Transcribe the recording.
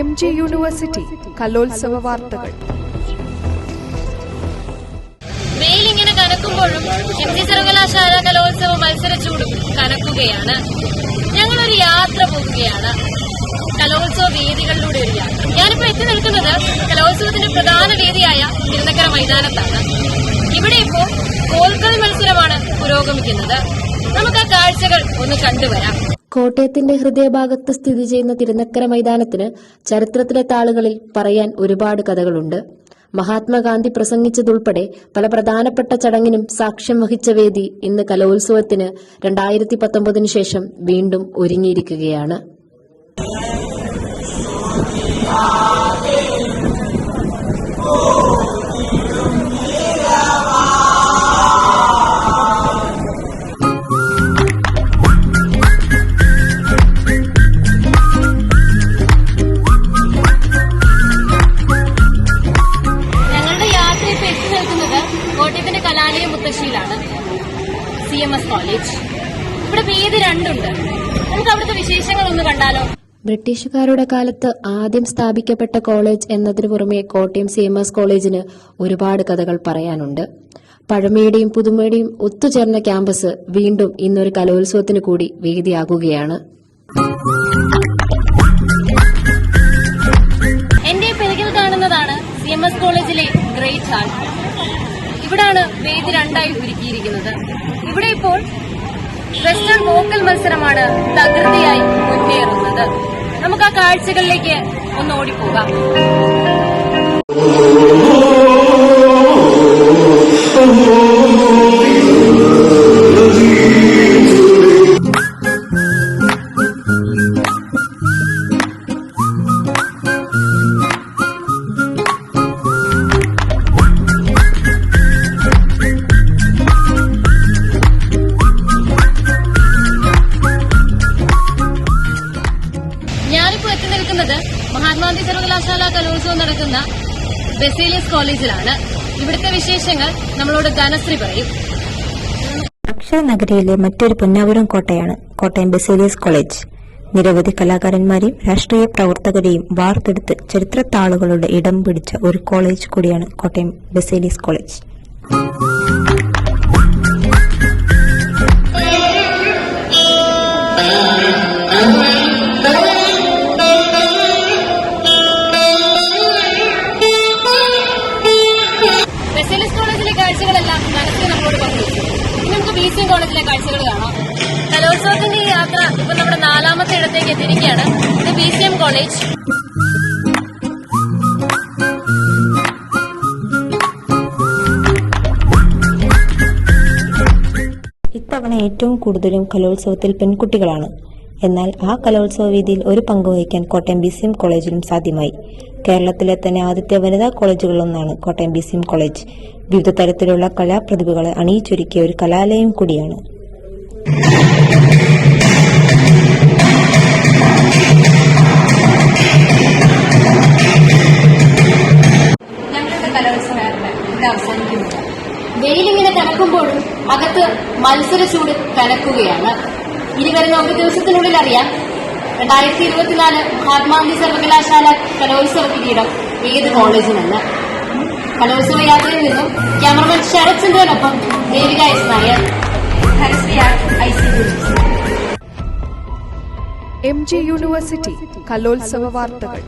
M G university കലോത്സവ വാർത്തകൾ. വെയിലിങ്ങനെ കനക്കുമ്പോഴും M G സർവകലാശാല കലോത്സവ മത്സര ചൂടും കനക്കുകയാണ്. ഞങ്ങളൊരു യാത്ര പോകുകയാണ് കലോത്സവ വേദികളിലൂടെ ഒരു യാത്ര. ഞാനിപ്പോ എത്തി നിൽക്കുന്നത് കലോത്സവത്തിന്റെ പ്രധാന വേദിയായ തിരുനക്കര മൈതാനത്താണ്. ഇവിടെ ഇപ്പോ കോൽക്കളി മത്സരമാണ് പുരോഗമിക്കുന്നത്. നമുക്ക് ആ കാഴ്ചകൾ ഒന്ന് കണ്ടുവരാം. കോട്ടയത്തിന്റെ ഹൃദയഭാഗത്ത് സ്ഥിതി ചെയ്യുന്ന തിരുനക്കര മൈതാനത്തിന് ചരിത്രത്തിലെ താളുകളിൽ പറയാൻ ഒരുപാട് കഥകളുണ്ട്. മഹാത്മാഗാന്ധി പ്രസംഗിച്ചതുൾപ്പെടെ പല പ്രധാനപ്പെട്ട ചടങ്ങിനും സാക്ഷ്യം വഹിച്ച വേദി ഇന്ന് കലോത്സവത്തിന് രണ്ടായിരത്തി പത്തൊമ്പതിനു ശേഷം വീണ്ടും ഒരുങ്ങിയിരിക്കുകയാണ്. എം എസ് കോളേജ് ഇവിടെ വേദി രണ്ടുണ്ട്. നമുക്ക് അവിടുത്തെ വിശേഷങ്ങൾ ഒന്ന് കണ്ടാലോ? ബ്രിട്ടീഷുകാരുടെ കാലത്ത് ആദ്യം സ്ഥാപിക്കപ്പെട്ട കോളേജ് എന്നതിനു പുറമെ കോട്ടയം സി എം എസ് കോളേജിന് ഒരുപാട് കഥകൾ പറയാനുണ്ട്. പഴമയുടെയും പുതുമയുടെയും ഒത്തുചേർന്ന ക്യാമ്പസ് വീണ്ടും ഇന്നൊരു കലോത്സവത്തിന് കൂടി വേദിയാകുകയാണ്. എന്റെ പെരുകിൽ കാണുന്നതാണ് സി എം എസ് കോളേജിലെ ഗ്രേറ്റ് ഹാൾ ഇവിടാണ് വേദി രണ്ടായി ഒരുക്കിയിരിക്കുന്നത്. ഇവിടെ ഇപ്പോൾ വെസ്റ്റേൺ വോക്കൽ മത്സരമാണ് തകൃതിയായി മുന്നേറുന്നത്. നമുക്ക് ആ കാഴ്ചകളിലേക്ക് ഒന്ന് ഓടിപ്പോകാം. കലോത്സവം നടക്കുന്ന ബെസേലിയസ് കോളേജിലാണ് ഇവിടുത്തെ വിശേഷങ്ങൾ നമ്മളോട് ധനശ്രീ പറയും. അക്ഷരനഗരിയിലെ മറ്റൊരു പൊന്നാപുരം കോട്ടയാണ് കോട്ടയം ബെസേലിയസ് കോളേജ്. നിരവധി കലാകാരന്മാരെയും രാഷ്ട്രീയ പ്രവർത്തകരെയും വാർത്തെടുത്ത് ചരിത്രത്താളുകളുടെ ഇടം പിടിച്ച ഒരു കോളേജ് കൂടിയാണ് കോട്ടയം ബെസേലിയസ് കോളേജ്. ബെസേലിയസ് കോളേജിലെ കാഴ്ചകൾ കാണാം. കലോത്സവത്തിന്റെ ഈ യാത്ര ഇപ്പൊ നമ്മുടെ നാലാമത്തെ ഇടത്തേക്ക് എത്തിയിരിക്കുകയാണ്. ഇത് ബി സി എം കോളേജ് ഇത്തവണ ഏറ്റവും കൂടുതലും കലോത്സവത്തിൽ പെൺകുട്ടികളാണ്. എന്നാൽ ആ കലോത്സവ വേദിയിൽ ഒരു പങ്ക് വഹിക്കാൻ കോട്ടയം ബി സി എം കോളേജിലും സാധ്യമായി. കേരളത്തിലെ തന്നെ ആദ്യത്തെ വനിതാ കോളേജുകളിലൊന്നാണ് Kottayam B C M college. വിവിധ തരത്തിലുള്ള കലാപ്രതിഭകളെ അണിയിച്ചൊരുക്കിയ ഒരു കലാലയം കൂടിയാണ്. വെയിലിങ്ങനെ കനക്കുമ്പോഴും അകത്ത് മത്സര ചൂട് കനക്കുകയാണ്. ഇനി വരുന്ന ഒരു ദിവസത്തിനുള്ളിൽ അറിയാം രണ്ടായിരത്തി ഇരുപത്തിനാല് മഹാത്മാഗാന്ധി സർവകലാശാല കലോത്സവ കിരീടം ഏത് കോളേജിനല്ല. കലോത്സവ യാത്രയിൽ നിന്നും cameraman Sarath ചന്ദ്രനൊപ്പം Devika S Nair M G university കലോത്സവ വാർത്തകൾ.